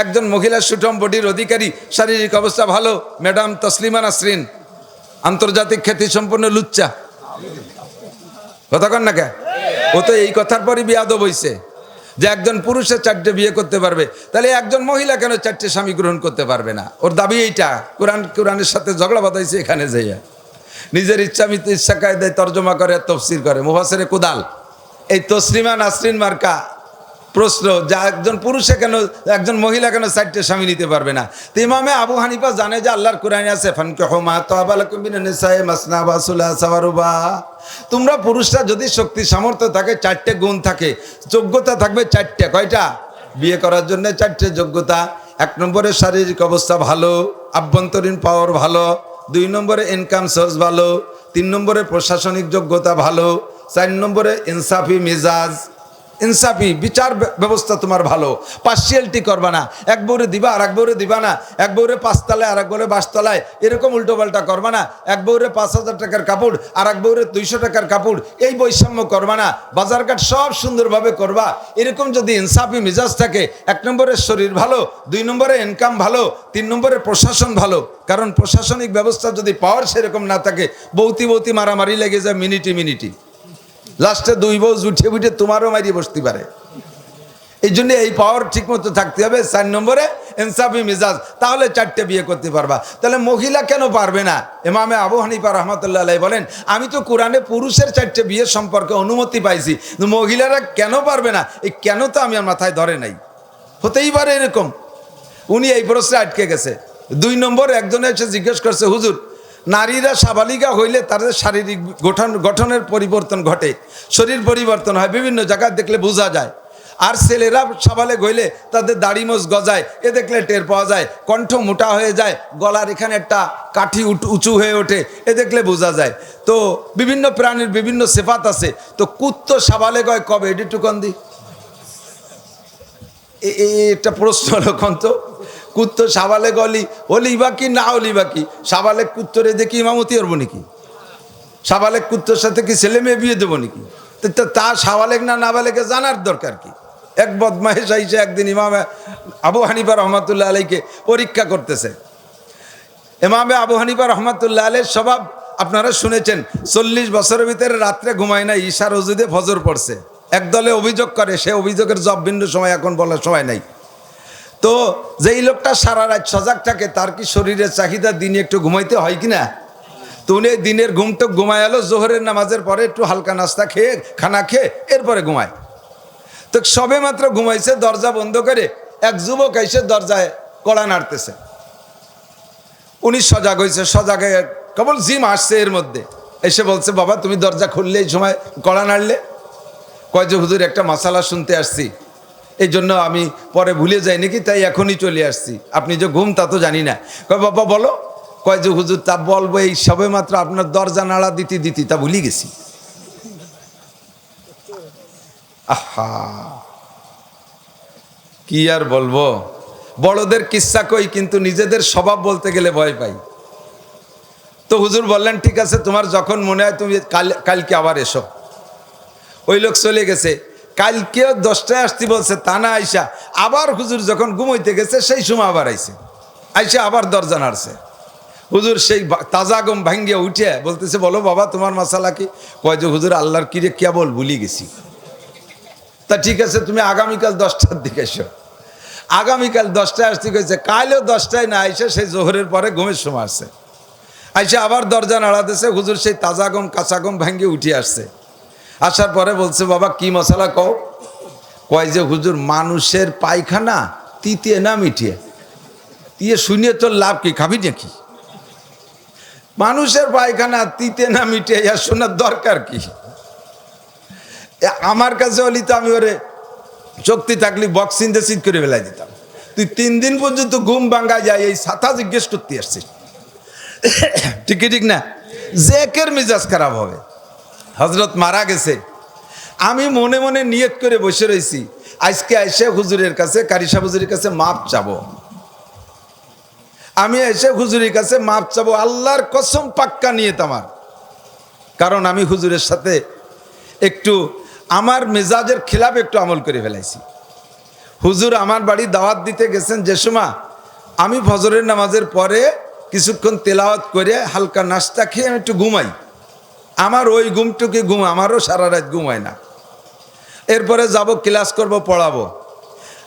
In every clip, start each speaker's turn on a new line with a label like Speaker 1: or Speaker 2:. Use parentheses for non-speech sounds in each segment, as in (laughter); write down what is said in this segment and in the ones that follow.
Speaker 1: একজন মহিলা সুঠম বডির অধিকারী, শারীরিক অবস্থা ভালো, ম্যাডাম তসলিমা নাসরিন, আন্তর্জাতিক খ্যাতি সম্পন্ন লুচ্চা। কথা কন না কে? ও তো এই কথার পরই বিয়াদ বইছে যে একজন পুরুষের চারটে বিয়ে করতে পারবে, তাহলে একজন মহিলা কেন চারটে স্বামী গ্রহণ করতে পারবে না? ওর দাবি এইটা, কোরআন, কোরআনের সাথে ঝগড়া বাঁধাইছে এখানে যাইয়া। নিজের ইচ্ছা মিত ইচ্ছা কায়দায় তর্জমা করে, তফসির করে মুহাসেরে কুদাল। এই তসলিমা নাসরিন মার্কা প্রশ্ন, যা একজন পুরুষে কেন, একজন মহিলা কেন চারটে স্বামী নিতে পারবে না? তো ইমামে আবু হানিফা জানে যে আল্লাহর কোরআনে আছে, ফানকাহু মা তাবালাকুম মিনান নিসাই মাসনা বা সুলাসা ওয়া তোমরা পুরুষরা যদি শক্তি সামর্থ্য থাকে, চারটে গুণ থাকে, যোগ্যতা থাকবে চারটে, কয়টা? বিয়ে করার জন্য চারটে যোগ্যতা। এক নম্বরে শারীরিক অবস্থা ভালো, আভ্যন্তরীণ পাওয়ার ভালো, দুই নম্বরে ইনকাম সোর্স ভালো, তিন নম্বরে প্রশাসনিক যোগ্যতা ভালো, চার নম্বরে ইনসাফি মেজাজ ইনসাফি, বিচার ব্যবস্থা তোমার ভালো। পার্সিয়ালিটি করবা না। এক বউরে দিবা আর এক বউরে দিবা না। এক বউরে পাঁচতলায় আর এক বউরে বাসতলায়। এরকম উল্টোপাল্টা করবা না। এক বউরে পাঁচ হাজার টাকার কাপড় আর এক বউরে দুইশো টাকার কাপড়। এই বৈষম্য করবা না। বাজারঘাট সব সুন্দরভাবে করবা। এরকম যদি ইনসাফি মেজাজ থাকে, এক নম্বরে শরীর ভালো, দুই নম্বরে ইনকাম ভালো, তিন নম্বরে প্রশাসন ভালো। কারণ প্রশাসনিক ব্যবস্থা যদি পাওয়ার সেরকম না থাকে, বৌতি বৌতি মারামারি লেগে যায় মিনিটি মিনিটি। লাস্টে দুই বউ জুটে বুটে তোমারও মারিয়ে বসতে পারে। এই জন্য এই পাওয়ার ঠিক মতো থাকতে হবে, চার নম্বরে ইনসাফি মিজাজ, তাহলে চারটে বিয়ে করতে পারবা। তাহলে মহিলা কেন পারবে না? এমামে আবু হানিফা রহমতুল্লাহ বলেন, আমি তো কোরআনে পুরুষের চারটে বিয়ের সম্পর্কে অনুমতি পাইছি মহিলারা কেন পারবে না? এই কেন তো আমি আর মাথায় ধরে নাই? হতেই পারে এরকম। উনি এই প্রশ্নে আটকে গেছে। দুই নম্বর একজনে এসে জিজ্ঞেস করছে, হুজুর নারীরা সাবালিকা হইলে তাদের শারীরিক গঠন গঠনের পরিবর্তন ঘটে, শরীর পরিবর্তন হয়, বিভিন্ন জায়গায় দেখলে বোঝা যায়। আর ছেলেরা সাবালে হইলে তাদের দাড়ি মোজ গজায়, এ দেখলে টের পাওয়া যায়, কণ্ঠ মোটা হয়ে যায়, গলার এখানে একটা কাঠি উঁচু হয়ে ওঠে, এ দেখলে বোঝা যায়। তো বিভিন্ন প্রাণীর বিভিন্ন সেফাত আছে, তো কুত্ত সাবালে গয় কবে? এটি টুকন দি এ- এ- এটা প্রশ্ন লক্ষণ তো? কুত্ত সাবালে গলি, হলি বা কি, না হলি বা কি, সাবালে কুত্তরে দেখি ইমামতি করব নাকি? সাবালেক কুত্তর সাথে কি ছেলে মেয়ে বিয়ে দেবো নাকি? তো, তা- সাবালেক না নাবালেকে জানার দরকার কি? এক বদমাহেশ আইসে একদিন ইমামে আবু হানিফা রহমতুল্লাহ আলাইকে পরীক্ষা করতেছে। ইমামে আবু হানিফা রহমতুল্লাহ আলের স্বভাব আপনারা শুনেছেন, চল্লিশ বছরের ভিতরে রাত্রে ঘুমায় না ঈশার ওজুদে ফজর পড়ছে। একদলে অভিযোগ করে, সে অভিযোগের জব ভিন্ন সময় এখন বলার সময় নাই। তো যেই লোকটা সারা রাত সজাগ থাকে, তার কি শরীরের চাহিদা দিনে একটু ঘুমাইতে হয় কি না? তো উনি দিনের ঘুমটা ঘুমায় এলো, জোহরের নামাজের পরে একটু হালকা নাস্তা খেয়ে, খানা খেয়ে এরপরে ঘুমায়। তো সবে মাত্র ঘুমাইছে, দরজা বন্ধ করে এক যুবক এসে দরজায় কড়া নাড়তেছে। উনি সজাগ হয়েছে, সজাগে কেবল জিম আসছে এর মধ্যে। এসে বলছে, বাবা, তুমি দরজা খুললে এই সময় কড়া নাড়লে? কয় যে, হুজুর, একটা মশালা শুনতে আসছি। এই জন্য আমি পরে ভুলে যাই নাকি তাই এখনই চলে আসছি। আপনি যে ঘুম, তা তো জানি না। কয়, বাবা, বলো। কয় যে, হুজুর, তা বলব এই সবে মাত্র আপনার দরজা নাড়া দিতে দিতে, তা ভুলে গেছি। আহা! কি আর বলব? বড়দের কিস্সা কই, কিন্তু নিজেদের স্বভাব বলতে গেলে ভয় পাই। তো হুজুর বললেন, ঠিক আছে, তোমার যখন মনে হয় তুমি কাল, কালকে আবার এসো। ওই লোক চলে গেছে। কালকেও দশটায় আসতে বলছে, তা না, আইসা। আবার হুজুর যখন ঘুমোইতে গেছে, সেই সময় আবার আইসে আইসা আবার দরজা নাড়ছে। হুজুর সেই তাজা গম ভাঙ্গিয়ে উঠে বলতেছে, বলো বাবা, তোমার মশালা কি? কয় যে, হুজুর, আল্লাহর কিরে কেবল ভুলি গেছি। তা ঠিক আছে, তুমি আগামীকাল দশটার দিকে এসো। আগামীকাল দশটায় আসতে গেছে, কালও দশটায় না আইসে, সেই জোহরের পরে ঘুমের সময় আসছে। আইসে আবার দরজা নাড়াতেছে, হুজুর সেই তাজা গম, কাঁচা গম ভাঙ্গে উঠে আসছে। আসার পরে বলছে, বাবা, কি মশলা কও? কয় যে, হুজুর, মানুষের পায়খানা তিতিয়ে না মিটিয়ে? তিয়ে শুনিয়ে তোর লাভ কি? খাবি নাকি? মানুষের পায়খানা তিতে না মিটিয়ে ইয়া শোনার দরকার কি? আমার কাছে হলি তো আমি ওরে শক্তি থাকলে বক্সিং দিয়ে সিট করে ফেলাই দিতাম। তুই তিন দিন পর্যন্ত ঘুম ভাঙ্গা যায়, এই সাথা জিজ্ঞেস করতে আসছিস। (clears throat) ঠিক ঠিক না? জেকের মেজাজ খারাপ হবে। হজরত মারা গেছে। আমি মনে মনে নিয়ত করে বসে রয়েছি আজকে এসে হুজুরের কাছে কারিসা হুজুরের কাছে মাপ চাবো। আমি এসে হুজুরের কাছে মাপ চাব, আল্লাহর কসম পাক্কা নিয়ে আমার। কারণ আমি হুজুরের সাথে একটু আমার মেজাজের খেলাফ একটু আমল করে ফেলাইছি। হুজুর আমার বাড়ি দাওয়াত দিতে গেছেন যে সময় আমি ফজরের নামাজের পরে কিছুক্ষণ তেলাওয়াত করে হালকা নাস্তা খেয়ে আমি একটু ঘুমাই। আমার ওই ঘুমটুকি ঘুম? আমারও সারা রাত ঘুমায় না। এরপরে যাব, ক্লাস করব, পড়াবো।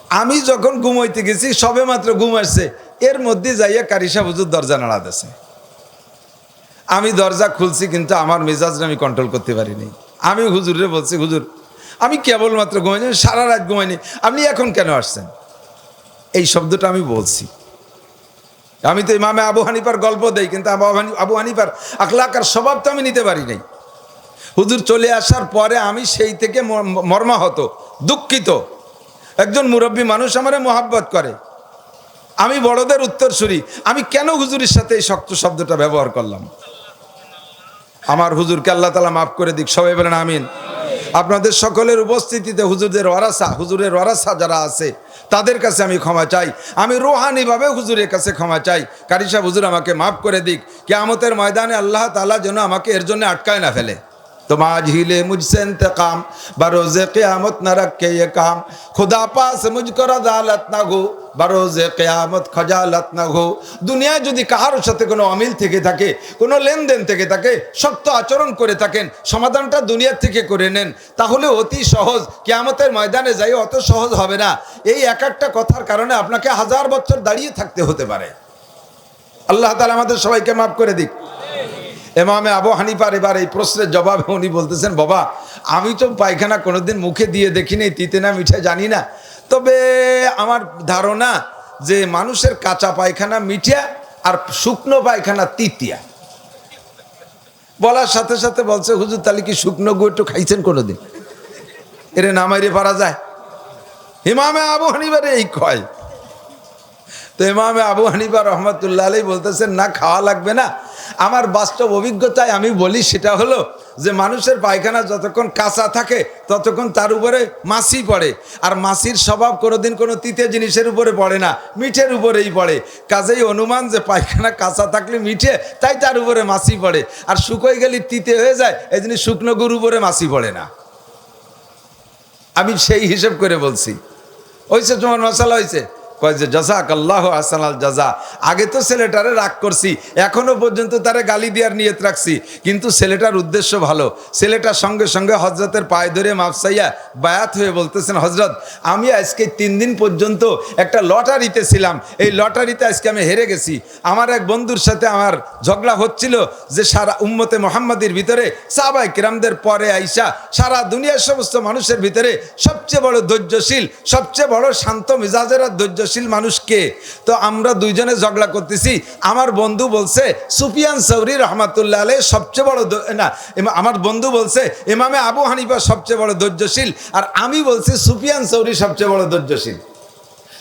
Speaker 1: আমি যখন ঘুমাইতে গেছি, সবে মাত্র ঘুম আসছে। এর মধ্যে যাইয়া কারিসা হুজুর দরজা নাড়া নাড়াতেছে। আমি দরজা খুলছি, কিন্তু আমার মেজাজ আমি কন্ট্রোল করতে পারিনি। আমি হুজুরে বলছি, হুজুর, আমি কেবলমাত্র ঘুমাইনি, সারা রাত ঘুমাইনি। আপনি এখন কেন আসছেন? এই শব্দটা আমি বলছি। আমি তো ইমামে আবু হানিফার গল্প দেই, কিন্তু আবু হানি- আবু হানিফার আখলাকার স্বভাব তো আমি নিতে পারি নাই। হুজুর চলে আসার পরে আমি সেই থেকে মর্মাহত, দুঃখিত। একজন মুরব্বী মানুষ আমারে মোহাব্বত করে। আমি বড়দের উত্তরসূরি, আমি কেন হুজুরের সাথে এই শক্ত শব্দটা ব্যবহার করলাম? আমার হুজুরকে আল্লাহ তালা মাফ করে দিক, সবাই বলেন আমিন। আপনাদের সকলের উপস্থিতিতে হুজুরদের ওয়ারাসা, হুজুরের ওয়ারাসা যারা আছে, তাদের কাছে আমি ক্ষমা চাই। আমি রোহানিভাবে হুজুরের কাছে ক্ষমা চাই। কারিসা হুজুর আমাকে মাফ করে দিক। কেয়ামতের ময়দানে আল্লাহ তালা যেন আমাকে এর জন্য আটকায় না ফেলে। तो माझिले मुझसे इंतकाम बरोज़े क़यामत न रखे ये काम खुदा पास मुझको रजालत না গো বারোজে কেয়ামত খজালত না গো দুনিয়ায় যদি কাহার সাথে কোনো অমিল থেকে থাকে কোনো লেনদেন থেকে থাকে শক্ত আচরণ করে থাকেন সমাধানটা দুনিয়ার থেকে করে নেন তাহলে অতি সহজ কেয়ামতের ময়দানে যাই অত সহজ হবে না এই এক একটা কথার কারণে আপনাকে হাজার বছর দাঁড়িয়ে থাকতে হতে পারে আল্লাহ তালা আমাদের সবাইকে মাফ করে দিক এমামে আবু হানিফার এবার এই প্রশ্নের জবাবে উনি বলতেছেন, বাবা, আমি তো পায়খানা কোনোদিন মুখে দিয়ে দেখিনি, তিতে না মিঠে জানি না। তবে আমার ধারণা যে মানুষের কাঁচা পায়খানা মিঠিয়া আর শুকনো পায়খানা তিতিয়া। বলার সাথে সাথে বলছে, হুজুর, তাহলে কি শুকনো গু একটু খাইছেন কোনোদিন? এরে নামাইরে পারা যায়। হিমামে আবু হানিফারে এই কয় তো ইমামে আবু হানিফা রহমতুল্লাহ আলী বলতেছেন, না, খাওয়া লাগবে না। আমার বাস্তব অভিজ্ঞতায় আমি বলি সেটা হলো যে মানুষের পায়খানা যতক্ষণ কাঁচা থাকে, ততক্ষণ তার উপরে মাছি পড়ে। আর মাছির স্বভাব কোনোদিন কোনো তিতে জিনিসের উপরে পড়ে না, মিঠের উপরেই পড়ে। কাজেই অনুমান যে পায়খানা কাঁচা থাকলে মিঠে, তাই তার উপরে মাছি পড়ে। আর শুকোয় গেলে তিতে হয়ে যায়, এই জন্য শুকনো গরুর উপরে মাছি পড়ে না। আমি সেই হিসেব করে বলছি। হয়েছে তোমার মশালা হয়েছে কয় যে জাজাক আল্লাহ আসানাল জাজা। আগে তো ছেলেটারে রাগ করছি, এখনও পর্যন্ত তারে গালি দেওয়ার নিয়ত রাখছি, কিন্তু ছেলেটার উদ্দেশ্য ভালো। ছেলেটার সঙ্গে সঙ্গে হজরতের পায়ে ধরে মাপসাইয়া বায়াত হয়ে বলতেছেন হজরত আমি আজকে তিন দিন পর্যন্ত একটা লটারিতে ছিলাম। এই লটারিতে আজকে আমি হেরে গেছি। আমার এক বন্ধুর সাথে আমার ঝগড়া হচ্ছিল যে, সারা উম্মতে মোহাম্মদের ভিতরে সাবাই কিরামদের পরে আইসা সারা দুনিয়ার সমস্ত মানুষের ভিতরে সবচেয়ে বড় ধৈর্যশীল, সবচেয়ে বড় শান্ত মেজাজের আর মানুষ কে? তো আমরা দুইজনে ঝগড়া করতেছি। আমার বন্ধু বলছে, সুফিয়ান সৌরি রহমাতুল্লাহ আলহ সবচেয়ে বড় না আমার বন্ধু বলছে, ইমামে আবু হানিফা সবচেয়ে বড় ধৈর্যশীল, আর আমি বলছি, সুফিয়ান সৌরি সবচেয়ে বড় ধৈর্যশীল।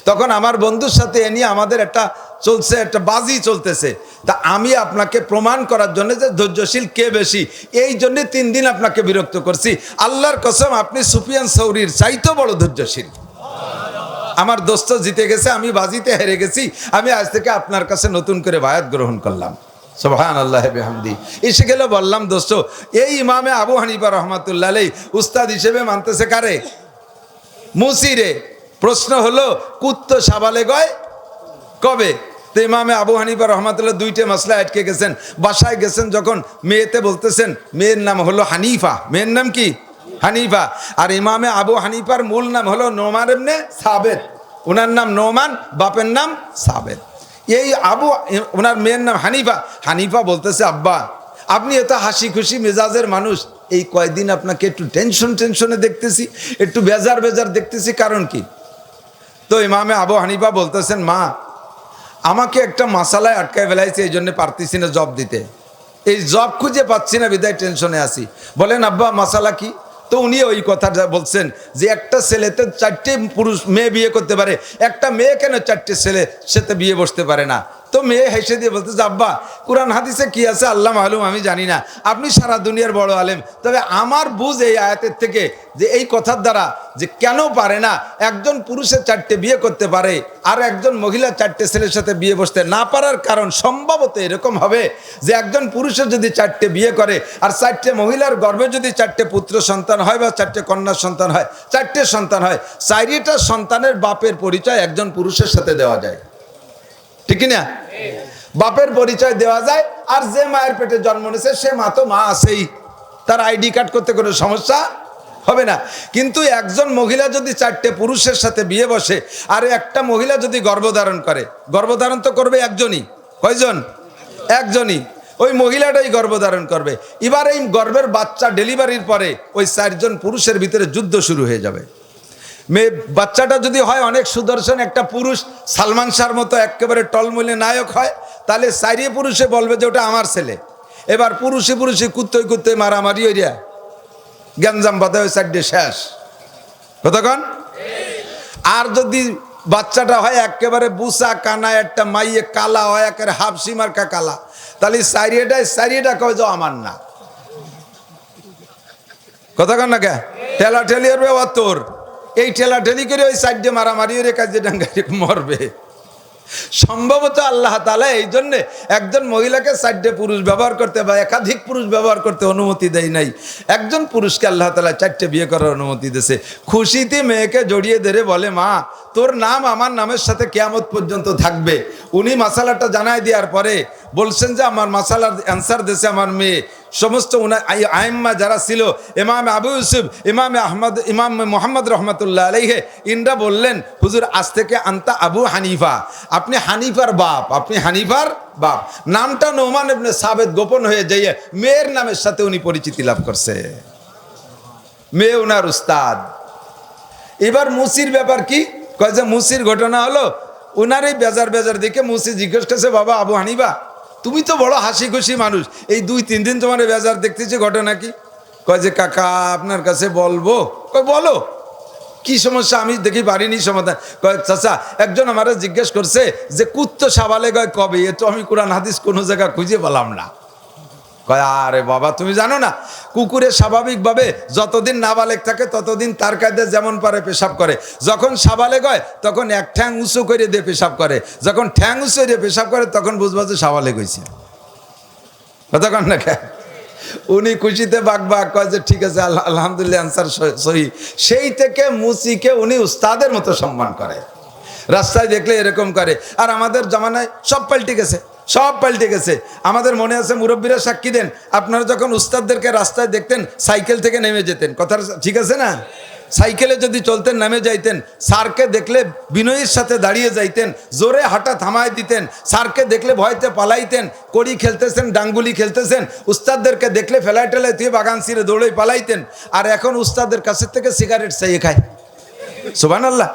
Speaker 1: তখন আমার বন্ধুর সাথে এ নিয়ে আমাদের একটা চলছে, একটা বাজি চলতেছে। তা আমি আপনাকে প্রমাণ করার জন্য যে ধৈর্যশীল কে বেশি, এই জন্যে তিন দিন আপনাকে বিরক্ত করছি। আল্লাহর কসম, আপনি সুফিয়ান সৌরির চাইতেও বড় ধৈর্যশীল। আমার দোস্ত জিতে গেছে, আমি বাজিতে হেরে গেছি। আমি আজ থেকে আপনার কাছে নতুন করে বায়াত গ্রহণ করলাম। সোহান আল্লাহ বেহামদি। এসে গেলে বললাম, দোস্ত, এই ইমামে আবু হানিফা রহমাতুল্লাহ উস্তাদ হিসেবে মানতেছে কারে? মুসিরে। প্রশ্ন হলো, কুত্ত সাবালে গয় কবে? তো ইমামে আবু হানিফা রহমাতুল্লাহ দুইটা মাসলা আটকে গেছেন। বাসায় গেছেন যখন মেয়েতে বলতেছেন, মেয়ের নাম হলো হানিফা। মেয়ের নাম কি? হানিফা। আর ইমামে আবু হানিফার মূল নাম হলো নোমান এমনে সাবেদ ওনার নাম নোমান, বাপের নাম সাবেদ। এই আবু, ওনার মেয়ের নাম হানিফা। হানিফা বলতেছে, আব্বা, আপনি এত হাসি খুশি মেজাজের মানুষ। এই কয়দিন আপনাকে একটু টেনশন টেনশনে দেখতেছি, একটু বেজার বেজার দেখতেছি, কারণ কি? তো ইমামে আবু হানিফা বলতেছেন, মা, আমাকে একটা মাসালায় আটকায় ফেলাইছে, এই জন্য পারতেছি না জব দিতে। এই জব খুঁজে পাচ্ছি না, বিদায় টেনশনে আসি বলেন, আব্বা, মাসালা কি? তো উনি ওই কথাটা বলছেন যে একটা ছেলেতে চারটে পুরুষ মেয়ে বিয়ে করতে পারে। একটা মেয়ে কেন চারটে ছেলে সেতে বিয়ে বসতে পারে না? তো মেয়ে হেসে দিয়ে বলতে আব্বা, কোরআন হাদিসে কি আছে? আল্লাহ মালুম আমি জানি না। আপনি সারা দুনিয়ার বড় আলেম। তবে আমার বুঝ এই আয়াতের থেকে যে এই কথার দ্বারা যে কেন পারে না, একজন পুরুষের চারটে বিয়ে করতে পারে আর একজন মহিলা চারটে ছেলের সাথে বিয়ে বসতে না পারার কারণ সম্ভবত এরকম হবে যে একজন পুরুষের যদি চারটে বিয়ে করে আর চারটে মহিলার গর্ভে যদি চারটে পুত্র সন্তান হয় বা চারটে কন্যা সন্তান হয়, চারটে সন্তান হয়, চারিটা সন্তানের বাপের পরিচয় একজন পুরুষের সাথে দেওয়া যায়। ঠিক না বাপের পরিচয় দেওয়া যায়, আর যে মায়ের পেটে জন্ম নিয়েছে, সে মা তো মা আছেই। তার আইডি কার্ড করতে কোনো সমস্যা হবে না। কিন্তু একজন মহিলা যদি চারটে পুরুষের সাথে বিয়ে বসে, আর একটা মহিলা যদি গর্ভধারণ করে, গর্ভধারণ তো করবে একজনই। কয়জন? একজনই। ওই মহিলাটাই গর্ভধারণ করবে। এবার এই গর্ভের বাচ্চা ডেলিভারির পরে ওই চারজন পুরুষের ভিতরে যুদ্ধ শুরু হয়ে যাবে। মেয়ে বাচ্চাটা যদি হয় অনেক সুদর্শন, একটা পুরুষ সালমান শাহর মতো একেবারে টলমলে নায়ক হয়, তাহলে সাইরিয়ে পুরুষে বলবে যে ওটা আমার ছেলে। এবার পুরুষে পুরুষে কুত্তই কুত্তই মারামারি ওইরা গ্যাঞ্জাম বাধা ওই সাইডে শেষ। কতক্ষণ আর যদি বাচ্চাটা হয় একেবারে বুসা কানা একটা মাইয়ে কালা, হয় একেবারে হাফসি মার্কা কালা, তাহলে সাইরিয়েটাই সাইরিয়েটা কয় যে আমার না। কতক্ষণ না কে? ঠেলা ও তোর। এই ঠেলা ঠেলি করে ওই সাইডে মারামারি ওরে কাজে ডাঙ্গারি মরবে। সম্ভবত আল্লাহ তালা এই জন্যে একজন মহিলাকে চারটে পুরুষ ব্যবহার করতে বা একাধিক পুরুষ ব্যবহার করতে অনুমতি দেয় নাই। একজন পুরুষকে আল্লাহ তালা চারটে বিয়ে করার অনুমতি দিয়েছে। খুশিতে মেয়েকে জড়িয়ে ধরে বলে, মা, তোর নাম আমার নামের সাথে কেয়ামত পর্যন্ত থাকবে। উনি মাসালাটা জানাই দেওয়ার পরে বলছেন যে, আমার মাসালার অ্যান্সার দিয়েছে আমার মেয়ে। সমস্ত আইম্মা যারা ছিল, ইমাম আবু ইউসুফ, ইমাম আহমদ, ইমাম মোহাম্মদ রহমতুল্লাহ আলাইহে, ইনরা বললেন, হুজুর, আজ থেকে আন্তা আবু হানিফা। আপনি হানিফার বাপ, আপনি হানিফার বাপ। নামটা নোমান ইবনে সাবেদ গোপন হয়ে যাইয়ে মেয়ের নামের সাথে উনি পরিচিতি লাভ করছে। মেয়ে উনার উস্তাদ। এবার মুসির ব্যাপার কি? কয় যে মুসির ঘটনা হলো, উনার এই বেজার বেজার দেখে মুসি জিজ্ঞেস করছে, বাবা, আবু হানিবা তুমি তো বড় হাসি খুশি মানুষ। এই দুই, তিন দিন তোমার বেজার দেখতেছি ঘটনা কি কয় যে, কাকা, আপনার কাছে বলব? কয়, বলো। কি সমস্যা? আমি দেখি পারিনি সমাধান। কয়, চাচা, একজন আমার জিজ্ঞেস করছে যে, কুত্ত সাবালে গয় কবে? এ তো আমি কোরআন হাদিস কোনো জায়গা খুঁজে পেলাম না। কয়, আরে বাবা, তুমি জানো না, কুকুরে স্বাভাবিকভাবে যতদিন নাবালেক থাকে, ততদিন তার কায়দে যেমন পারে পেশাব করে। যখন সাবালেক হয়, তখন এক ঠ্যাং উঁচু করে দিয়ে পেশাব করে। যখন ঠ্যাং উঁচু দিয়ে পেশাব করে, তখন বুঝবা যে সাবালেক হয়েছে কতক্ষণ না? উনি খুশিতে বাক বাক কয় যে, ঠিক আছে আল্লাহ আলহামদুলিল্লাহ আনসার সহি। সেই থেকে মুসিকে উনি উস্তাদের মতো সম্মান করে। রাস্তায় দেখলে এরকম করে। আর আমাদের জামানায় সব পাল্টে গেছে। সব পাল্টে গেছে। আমাদের মনে আছে মুরব্বীরা সাক্ষী দেন, আপনারা যখন উস্তাদদেরকে রাস্তায় দেখতেন, সাইকেল থেকে নেমে যেতেন। কথা ঠিক আছে না? সাইকেলে যদি চলতেন, নামে যাইতেন, স্যারকে দেখলে বিনয়ীর সাথে দাঁড়িয়ে যাইতেন, জোরে হাঁটা থামায় দিতেন, স্যারকে দেখলে ভয়তে পালাইতেন, কড়ি খেলতেছেন, ডাঙ্গুলি খেলতেছেন, উস্তাদদেরকে দেখলে ফেলাই টেলাই তুই বাগান সিরে দৌড়ে পালাইতেন, আর এখন উস্তাদের কাছের থেকে সিগারেট চাইয়ে খায়। সুবান আল্লাহ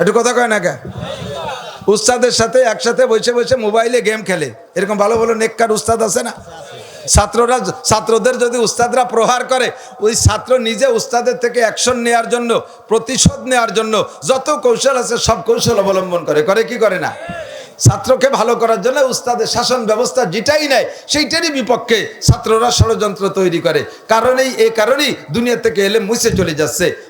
Speaker 1: একটু কথা কয় না কে? উস্তাদের সাথে একসাথে বসে বসে মোবাইলে গেম খেলে। এরকম ভালো ভালো নেককার উস্তাদ আছে না? ছাত্ররা ছাত্রদের যদি উস্তাদরা প্রহার করে, ওই ছাত্র নিজে উস্তাদের থেকে অ্যাকশন নেওয়ার জন্য, প্রতিশোধ নেওয়ার জন্য যত কৌশল আছে, সব কৌশল অবলম্বন করে। করে কি করে না? ছাত্রকে ভালো করার জন্য উস্তাদের শাসন ব্যবস্থা যেটাই নেয়, সেইটারই বিপক্ষে ছাত্ররা ষড়যন্ত্র তৈরি করে। কারণেই, এ কারণেই দুনিয়া থেকে এলে মুছে চলে যাচ্ছে।